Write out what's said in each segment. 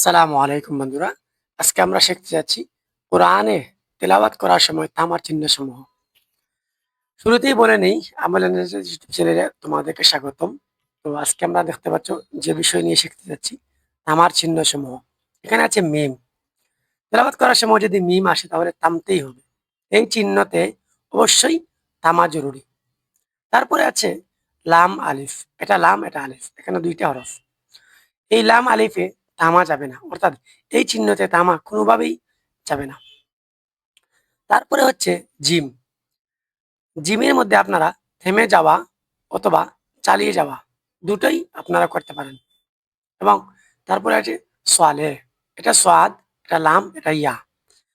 আসসালামু আলাইকুম বন্ধুরা। আজকে আমরা শিখতে যাচ্ছি কোরআনে তেলাওয়াত করার সময় তামার চিহ্ন সমূহ শুরুতেই বলে নেই চ্যানেলে তোমাদেরকে স্বাগতম। তো আজকে আমরা দেখতে পাচ্ছ যে বিষয় নিয়ে শিখতে যাচ্ছি, তামার চিহ্ন সমূহ এখানে আছে মিম। তেলাওয়াত করার সময় যদি মিম আসে, তাহলে থামতেই হবে। এই চিহ্নতে অবশ্যই থামা জরুরি। তারপরে আছে লাম আলিফ। এটা লাম, এটা আলিফ। এখানে দুইটা হরফ। এই লাম আলিফে তামা যাবে না। অর্থাৎ এই চিহ্নতে তামা কোনোভাবেই যাবে না। তারপরে হচ্ছে জিম। জিমের মধ্যে আপনারা থেমে যাওয়া অথবা চালিয়ে যাওয়া দুটোই আপনারা করতে পারেন। এবং তারপরে আছে সোয়ালে। এটা সোয়াদ, এটা লাম, এটা ইয়া।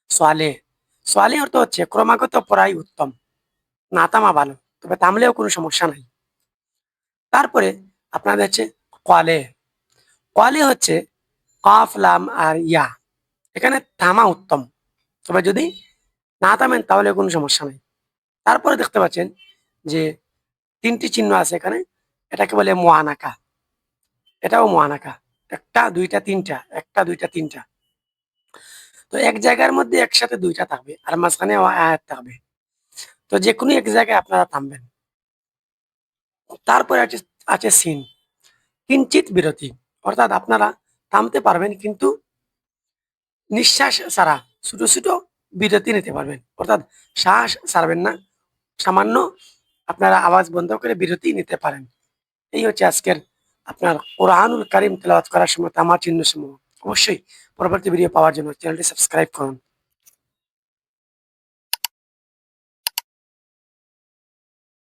সোয়ালে। সোয়ালে অর্থ হচ্ছে ক্রমাগত পড়াই উত্তম। না তামা ভালো, তবে তামলেও কোনো সমস্যা নাই। তারপরে আপনাদের হচ্ছে কলে কলে হচ্ছে কফ লাম আর ইয়া। এখানে থামা উত্তম। তবে যদি না থামেন, তাহলে কোনো সমস্যা নেই। তারপরে দেখতে পাচ্ছেন যে তিনটি চিহ্ন আছে এখানে। এটাকে বলে মোয়ানাকা এটাও মোয়ানাকা একটা, দুইটা, তিনটা। একটা, দুইটা, তিনটা। তো এক জায়গার মধ্যে একসাথে দুইটা থাকবে আর মাঝখানে থাকবে। তো যে কোনো এক জায়গায় আপনারা থামবেন। তারপরে আছে আছে সিন। কিঞ্চিত বিরতি। অর্থাৎ আপনারা থামতে পারবেন কিন্তু নিঃশ্বাস ছাড়া ছোট ছোট বিরতি নিতে পারবেন। অর্থাৎ শ্বাস ছাড়বেন না, সামান্য আপনারা আওয়াজ বন্ধ করে বিরতি নিতে পারেন। এই হচ্ছে আজকের আপনার কোরআনুল কারিম তেলাওয়াত করার সময়, তামার চিহ্ন সমূহ। অবশ্যই পরবর্তী ভিডিও পাওয়ার জন্য চ্যানেলটি সাবস্ক্রাইব করুন।